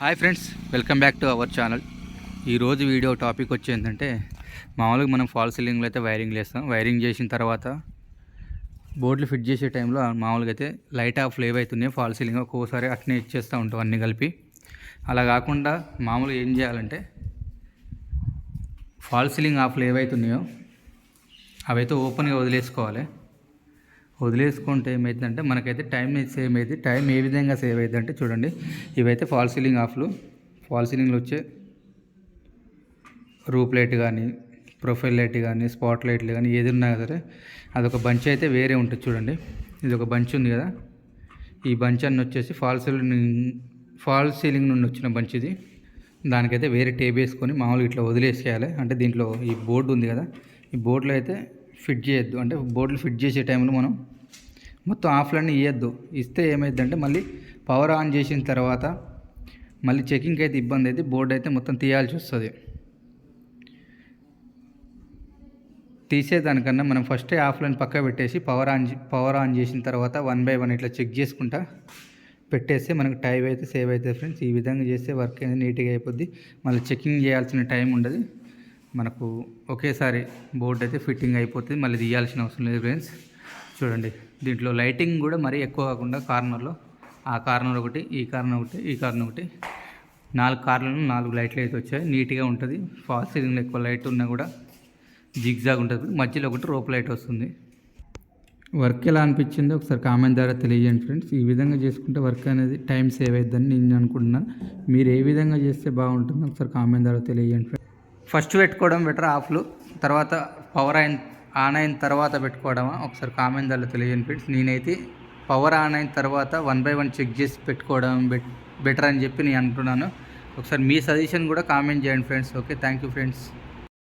Hi friends welcome back to our channel ఈరోజు video topic వచ్చి ఏంటంటే మామూలుగా మనం ఫాల్ సీలింగ్లో అయితే వైరింగ్ చేస్తాం వైరింగ్ చేసిన తర్వాత బోర్డులు ఫిట్ చేసే టైంలో మామూలుగా అయితే లైట్ ఆఫ్ లేవ్ అవుతున్నాయి ఫాల్ సీలింగ్ ఒక్కోసారి అట్నే ఇచ్చేస్తూ ఉంటాం అన్నీ కలిపి. అలా కాకుండా మామూలుగా ఏం చేయాలంటే ఫాల్ సీలింగ్ ఆఫ్ లేవ్ అవుతున్నాయో అవైతే ఓపెన్గా వదిలేసుకోవాలి. వదిలేసుకుంటే ఏమవుతుందంటే మనకైతే టైం సేవ్ అవుతుంది టైం ఏ విధంగా సేవ్ అవుతుంది అంటే చూడండి ఇవైతే ఫాల్ సీలింగ్ ఆఫ్లు ఫాల్ సీలింగ్లో వచ్చే రూప్ లైట్ కానీ ప్రొఫైల్ లైట్ కానీ స్పాట్ లైట్లు కానీ ఏది ఉన్నా సరే అదొక బంచ్ అయితే వేరే ఉంటుంది చూడండి. ఇది ఒక బంచ్ ఉంది కదా. ఈ బంచ్ అన్న వచ్చేసి ఫాల్ సీలింగ్ ఫాల్ సీలింగ్ నుండి వచ్చిన బంచ్ ఇది. దానికైతే వేరే టేప్ వేసుకొని మామూలుగా ఇట్లా వదిలేసేయాలి. అంటే దీంట్లో ఈ బోర్డు ఉంది కదా. ఈ బోర్డులో అయితే ఫిట్ చేయొద్దు. అంటే బోర్డులు ఫిట్ చేసే టైంలో మనం మొత్తం ఆఫ్లన్నీ ఇవ్వద్దు ఇస్తే ఏమైందంటే మళ్ళీ పవర్ ఆన్ చేసిన తర్వాత మళ్ళీ చెకింగ్కి అయితే ఇబ్బంది అయితే బోర్డు అయితే మొత్తం తీయాల్సి వస్తుంది. తీసేదానికన్నా మనం ఫస్టే ఆఫ్లైన్ పక్క పెట్టేసి పవర్ ఆన్ పవర్ ఆన్ చేసిన తర్వాత వన్ బై వన్ ఇట్లా చెక్ చేసుకుంటా పెట్టేస్తే మనకు టైం అయితే సేవ్ అవుతుంది ఫ్రెండ్స్. ఈ విధంగా చేస్తే వర్క్ అనేది నీట్గా అయిపోద్ది. మళ్ళీ చెకింగ్ చేయాల్సిన టైం ఉండదు. మనకు ఒకేసారి బోర్డు అయితే ఫిట్టింగ్ అయిపోతుంది మళ్ళీ తీయాల్సిన అవసరం లేదు ఫ్రెండ్స్. చూడండి దీంట్లో లైటింగ్ కూడా మరీ ఎక్కువ కాకుండా కార్నర్లో. ఆ కార్నర్ ఒకటి ఈ కార్నర్ ఒకటి ఈ కార్నర్ ఒకటి. నాలుగు కార్లను నాలుగు లైట్లు అయితే వచ్చాయి. నీట్గా ఉంటుంది. ఫాల్ సీలింగ్లో ఎక్కువ లైట్ ఉన్నా కూడా జిగ్జాగ్ ఉంటుంది. మధ్యలో ఒకటి రోప్ లైట్ వస్తుంది. వర్క్ ఎలా అనిపించిందో ఒకసారి కామెంట్ ద్వారా తెలియజేయండి ఫ్రెండ్స్. ఈ విధంగా చేసుకుంటే వర్క్ అనేది టైం సేవ్ అవుతుందని నేను అనుకుంటున్నాను. మీరు ఏ విధంగా చేస్తే బాగుంటుందో ఒకసారి కామెంట్ ద్వారా తెలియజేయండి ఫ్రెండ్స్. ఫస్ట్ పెట్టుకోవడం బెటర్ ఆఫ్లు తర్వాత పవర్ అయిన ఆన్ అయిన తర్వాత పెట్టుకోవడమా? ఒకసారి కామెంట్ ద్వారా తెలియని ఫ్రెండ్స్ నేనైతే పవర్ ఆన్ అయిన తర్వాత వన్ బై వన్ చెక్ చేసి పెట్టుకోవడం బెటర్ అని చెప్పి నేను అంటున్నాను. ఒకసారి మీ సజెషన్ కూడా కామెంట్ చేయండి friends okay thank you friends